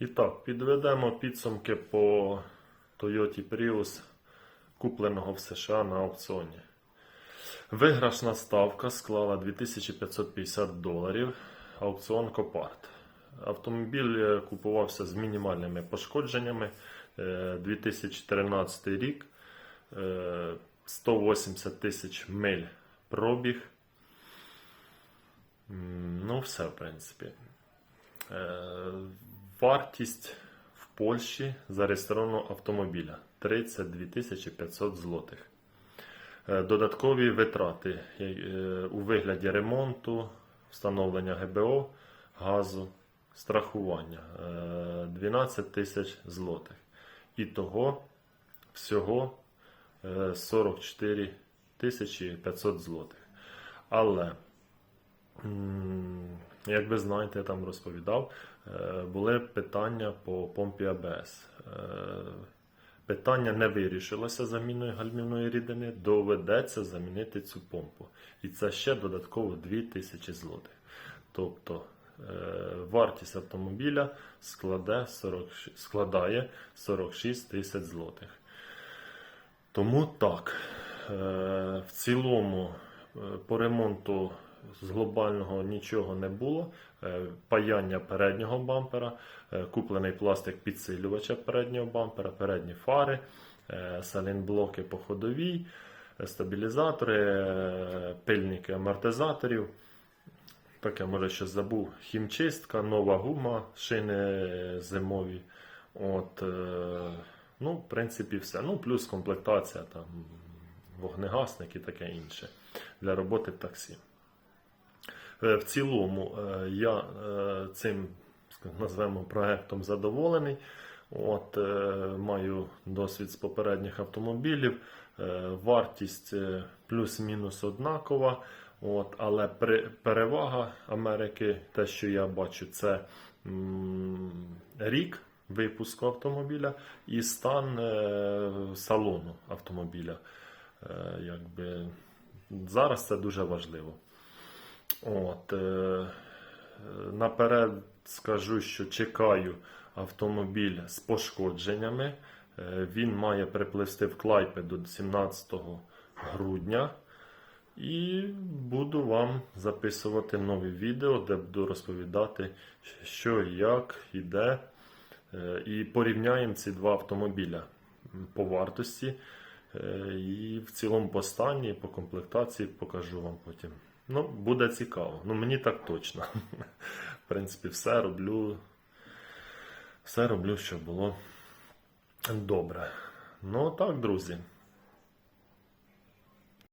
І так, підведемо підсумки по Toyota Prius, купленого в США на аукціоні. Виграшна ставка склала 2550 доларів. Аукціон Копарт. Автомобіль е, купувався з мінімальними пошкодженнями. Е, 2013 рік. е, 180 тисяч миль пробіг. Ну, все, в принципі. Е, Вартість в Польщі зареєстрованого автомобіля 32 500 злотих. Е, Додаткові витрати е, у вигляді ремонту, встановлення ГБО, газу, страхування е, 12 тисяч злотих. І того всього е, 44 тисячі 500 злотих. Але Як ви знаєте, я там розповідав, е, були питання по помпі АБС. Е, Питання не вирішилося заміною гальмівної рідини, доведеться замінити цю помпу. І це ще додатково 2000 злотих. Тобто е, вартість автомобіля складе 40, складає 46 тисяч злотих. Тому так, в цілому по ремонту з глобального нічого не було. Е, Паяння переднього бампера, е, куплений пластик підсилювача переднього бампера, передні фари, е, салінблоки по ходовій, стабілізатори, пильники амортизаторів. Таке, може, щось забув. Хімчистка, нова гума, шини зимові. От, ну, в принципі, все. Ну, плюс комплектація, там, вогнегасник і таке інше для роботи таксі. Е, В цілому е, я е, цим назвемо проектом задоволений. От, маю досвід з попередніх автомобілів. Вартість плюс-мінус однакова. От, але при- перевага Америки, те, що я бачу, це м, рік випуску автомобіля і стан е, салону автомобіля. Е, якби, зараз це дуже важливо. От, е, наперед скажу, що чекаю автомобіль з пошкодженнями. Е, Він має припливсти в Клайпеду 17 грудня. І буду вам записувати нові відео, де буду розповідати, що, як, і де. Е, І порівняємо ці два автомобіля по вартості. Е, І в цілому по стані, по комплектації покажу вам потім. Ну, буде цікаво. Ну, мені так точно. В принципі, все роблю. Все роблю, щоб було добре. Ну так, друзі.